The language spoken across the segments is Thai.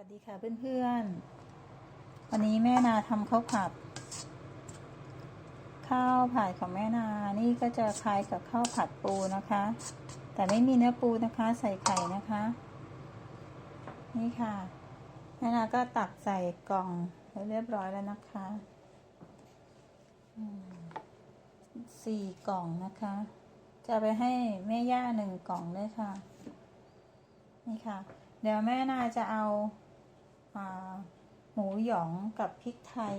วัสดีค่ะเพื่อนๆ วันนี้แม่นาทำข้าวผัด ข้าวผัดของแม่นานี่ก็จะคล้ายกับข้าวผัดปูนะคะ แต่ไม่มีเนื้อปูนะคะ ใส่ไข่นะคะ นี่ค่ะ แม่นาก็ตักใส่กล่องไว้เรียบร้อยแล้วนะคะสี่กล่องนะคะ จะไปให้แม่ย่าหนึ่งกล่องด้วยค่ะ นี่ค่ะเดี๋ยวแม่นาจะเอา อาหมูหยองกับพริกไทย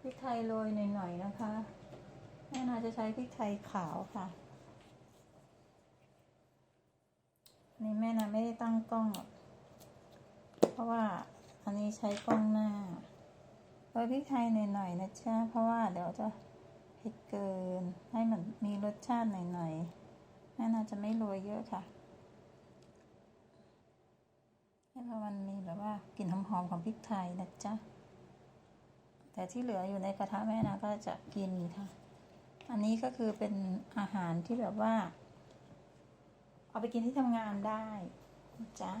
พริกไทยโรยหน่อยๆนะคะแม่นาจะใช้พริกไทยขาวค่ะ นี่แม่นาไม่ได้ตั้งกล้อง เพราะว่าอันนี้ใช้กล้องหน้าโรยพริกไทยหน่อยๆนะจ๊ะเพราะว่าเดี๋ยวจะเผ็ดเกิน ให้มันมีรสชาติหน่อยๆแม่นาจะไม่โรยเยอะค่ะ ให้พอมันมีแบบว่ากลิ่นหอมๆของพริกไทยนะจ๊ะ แต่ที่เหลืออยู่ในกระทะแม่นะก็จะกินค่ะ อันนี้ก็คือเป็นอาหารที่แบบว่า เอาไปกินที่ทำงานได้นะจ๊ะ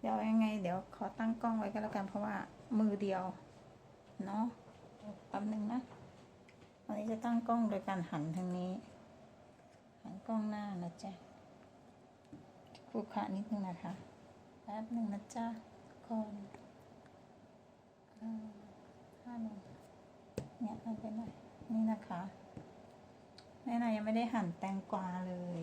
เดี๋ยวยังไง เดี๋ยวขอตั้งกล้องไว้ก็แล้วกันเพราะว่ามือเดียว เนาะแป๊บนึงนะวันนี้จะตั้งกล้องโดยการหันทางนี้ หันกล้องหน้านะจ๊ะครูคะนิดนึงนะคะ แป๊บหนึ่งนะจ๊ะก่อนห้าหนึ่งเนี่ยเอาไปหน่อยนี่นะคะแม่นายยังไม่ได้หั่นแตงกวาเลย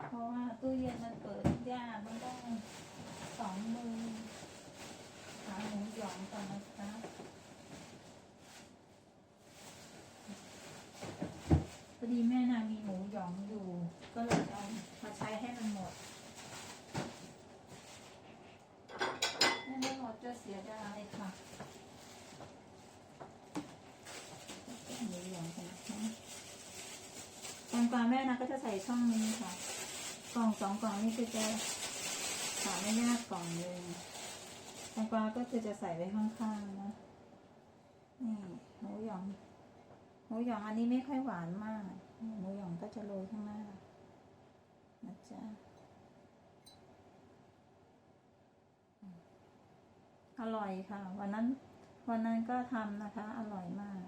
เพราะว่าตู้เย็นมันเปิดยากมันต้องสองมือหาหมูหยองก่อนนะคะพอดีแม่หยองอยู่ ก็เลยเอามาใช้ให้มันหมดถ้าไม่หมดจะเสียดายค่ะหมูหยองกันนะคะแตง กวาแม่นะก็จะใส่ช่องนี้ค่ะ กล่องสองกล่องนี่คือจะขอไม่ยากกล่องหนึ่งแตงกวาก็คือจะใส่ไว้ข้างๆนะ นี่หมูหยองหมูหยองอันนี้ไม่ค่อยหวานมากหมูหยองก็จะโรยข้างหน้านะจ๊ะอร่อยค่ะ วันนั้นวันนั้นก็ทำนะคะ อร่อยมาก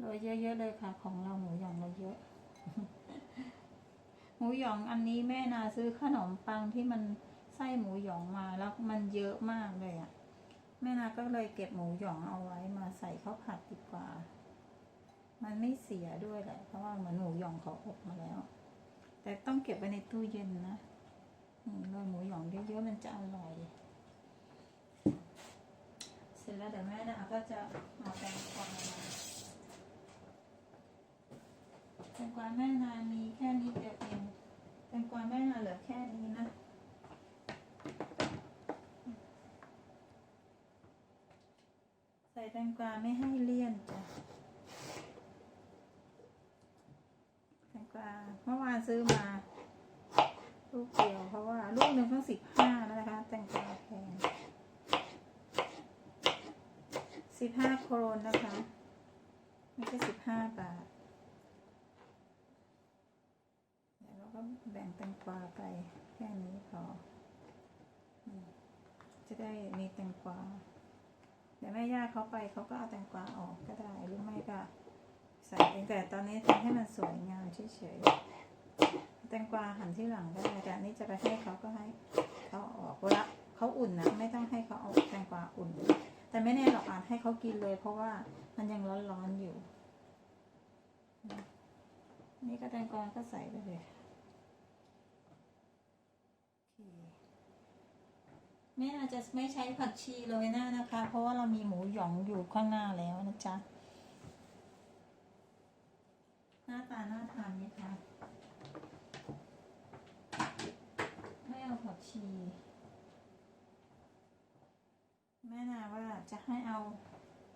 โรยเยอะๆเลยค่ะ ของเราหมูหยองเราเยอะ หมูหยองอันนี้แม่นาซื้อขนมปังที่มันไส้หมูหยองมาแล้วมันเยอะมากเลยอะ่ะ แม่นาก็เลยเก็บหมูหยองเอาไว้มาใส่ข้าวผัดดีกว่า มันไม่เสียด้วยแหละ เพราะว่าเหมือนหมูหยองเขาอบมาแล้ว แต่ต้องเก็บไว้ในตู้เย็นนะนี่โรยหมูหยองเยอะๆมันจะอร่อยเสร็จแล้วเดี๋ยวแม่นาก็จะเอาแตงกวามา งกวาแม่นามีแค่นี้เดียวเองแตงกวาแม่นาเหลือแค่นี้นะใส่แตงกวาไม่ให้เลี่ยนจ้ะแตงกวาเมื่อวานซื้อมา ลูกเดียวเพราะว่าลูกหนึ่งต้องสิบห้านะคะ แตงกวาแพงสิบห้าโครนนะคะ ไม่ใช่สิบห้าบาท เดี๋ยวเราก็ แบ่งแตงกวาไปแค่นี้พอ จะได้มีแตงกวาเดี๋ยวแม่ย่าเขาไปเขาก็เอาแตงกวาออกก็ได้หรือไม่ก็ใส่เองแต่ตอนนี้ทำให้มันสวยงามเฉยๆแตงกวาหั่นที่หลังได้แต่อันนี้จะไปให้เขาก็ให้เขาอาออกเวลาเขาอุ่นนะไม่ต้องให้เขาเอาแตงกวาอุ่น แต่ไม่แน่หรอกอาจให้เขากินเลย เพราะว่ามันยังร้อนๆอยู่ นี่ก็แตงกวาก็ใส่ไปเลยโอเค แม่อาจจะไม่ใช้ผักชีโรยหน้านะคะ เพราะว่าเรามีหมูหยองอยู่ข้างหน้าแล้วนะจ๊ะ หน้าตาน่าทานไหมคะไม่เอาผักชี แม่นาว่าจะให้เอา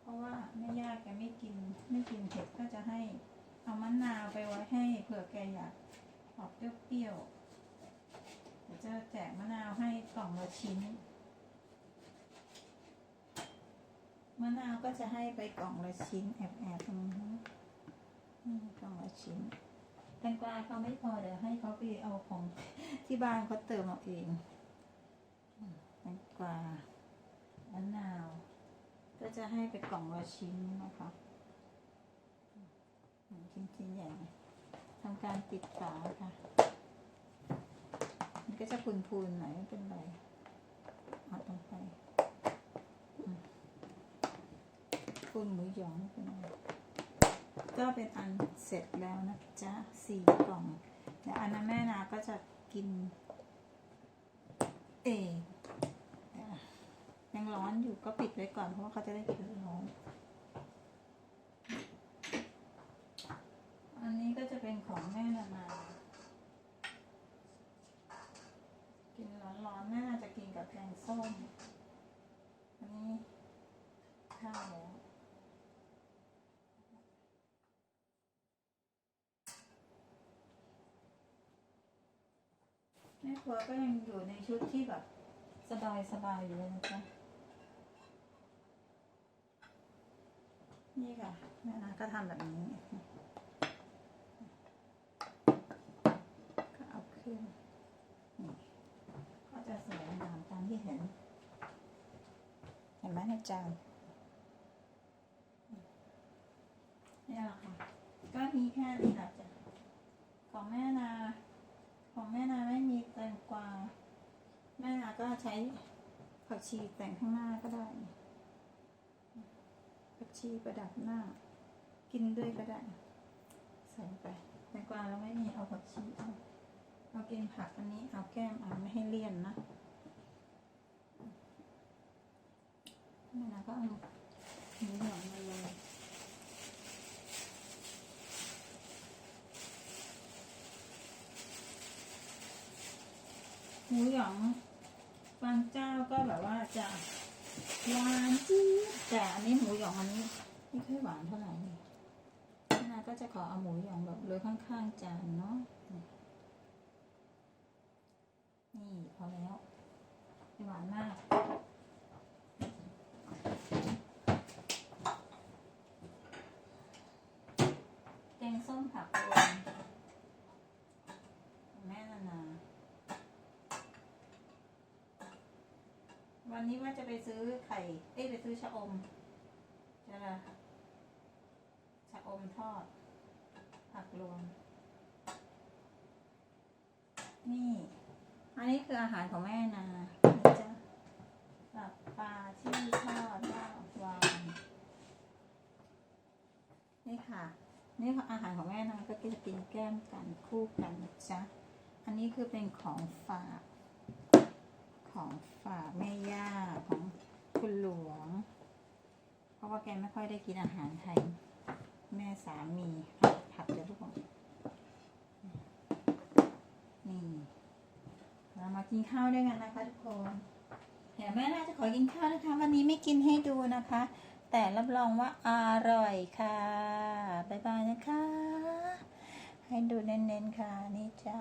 เพราะว่าแม่ย่าแกไม่กินไม่กินเผ็ดก็จะให้เอามะนาวไปไว้ให้เผื่อแกอยากออกเปรี้ยวๆเดี๋ยวจะแจกมะนาวให้กล่องละชิ้น มะนาวก็จะให้ไปกล่องละชิ้นแอบๆตรงนี้นแตงกวาเขาไม่พอเดี๋ยวให้เขาไปเอาของที่บ้านเขาเติมเอาเองแตงกวามะนาว ก็จะให้ไปกล่องละชิ้นนะคะชิ้นชิ้นใหญ่ทำการปิดฝาค่ะ มันก็จะพูนๆหน่อยไม่เป็นไรเอาลงไปอืม พูนหมูหยองไม่เป็นก็เป็นอันเสร็จแล้วนะจ๊ะสี่กล่องเดี๋ยวอันนั้นแม่นาก็จะกิน เองยังร้อนอยู่ก็ปิดไว้ก่อนเพราะว่าเขาจะได้กินร้อนนี้ก็จะเป็นของแม่นานา กินร้อนๆแม่นาจะกินกับแกงส้ม อันนี้ข้าวแล้ว แม่ครัวก็ยังอยู่ในชุดที่แบบสบายสบายอยู่เลยนะจ๊ะนี่ค่ะแม่นาก็ทำแบบนี้ก็เอาขึ้นก็จะสวยงามตามที่เห็น เห็นไหมในจานนี่แหละค่ะ ก็มีแค่นี้แหละจ้ะของแม่นา ของแม่นาไม่มีแตงกวา แม่นา ก็ใช้ผักชีแต่งข้างหน้าก็ได้ ผักชีประดับหน้า กินด้วยก็ได้ ใส่ไปแตงกวาเราไม่มีเอาผักชีเอาเอากินผักอันนี้เอาแก้มเอาไม่ให้เลี่ยนนะแม่นาก็เอาหมูหยองมาเลยหมูหยองบางเจ้าก็แบบว่าจะ หวานจี๊ดแต่อันนี้หมูหยองอันนี้ไม่ค่อยหวานเท่าไหร่นี่นาก็จะขอเอาหมูหยองแบบเลยข้างๆจานเนาะนี่พอแล้วไม่หวานมากแกงส้มผักรวมของแม่นานา วันนี้ว่าจะไปซื้อไข่ เอ้ยไปซื้อชะอมจะละชะอมทอด ผักรวม นี่ อันนี้คืออาหารของแม่นานี่จ้ะกับปลาที่ทอดว่าวางนี่ค่ะ นี่คืออาหารของแม่นาก็จะกินแก้มกันคู่กันนะจ๊ะ อันนี้คือเป็นของฝาก ของฝากแม่ย่าของคุณหลวง เพราะว่าแกไม่ค่อยได้กินอาหารไทย แม่สามีผัดเดี๋ยวทุกคนนี่เรามากินข้าวด้วยกันนะคะทุกคนเดี๋ยวแม่น่าจะขอกินข้าวนะคะ วันนี้ไม่กินให้ดูนะคะ แต่รับรองว่าอร่อยค่ะบ๊ายบายนะคะ ให้ดูเน้นๆค่ะนี่จ้า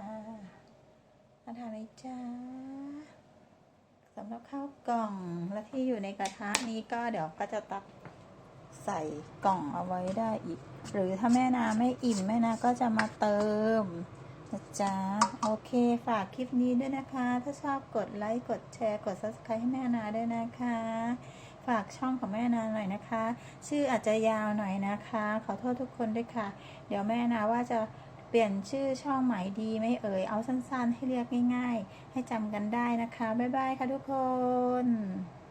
มาทานเลยจ้า สำหรับข้าวกล่องและที่อยู่ในกระทะนี้ก็เดี๋ยวก็จะตักใส่กล่องเอาไว้ได้อีก หรือถ้าแม่นาไม่อิ่มแม่นาก็จะมาเติมนะจ๊ะโอเคฝากคลิปนี้ด้วยนะคะ ถ้าชอบกดไลค์กดแชร์กด subscribe ให้แม่นาด้วยนะคะ ฝากช่องของแม่นาหน่อยนะคะ ชื่ออาจจะยาวหน่อยนะคะ ขอโทษทุกคนด้วยค่ะ เดี๋ยวแม่นาว่าจะ เปลี่ยนชื่อช่องใหม่ดีไม่เอ่ย เอาสั้นๆ ให้เรียกง่าย ๆ ให้จำกันได้นะคะ บ๊ายบายค่ะทุกคน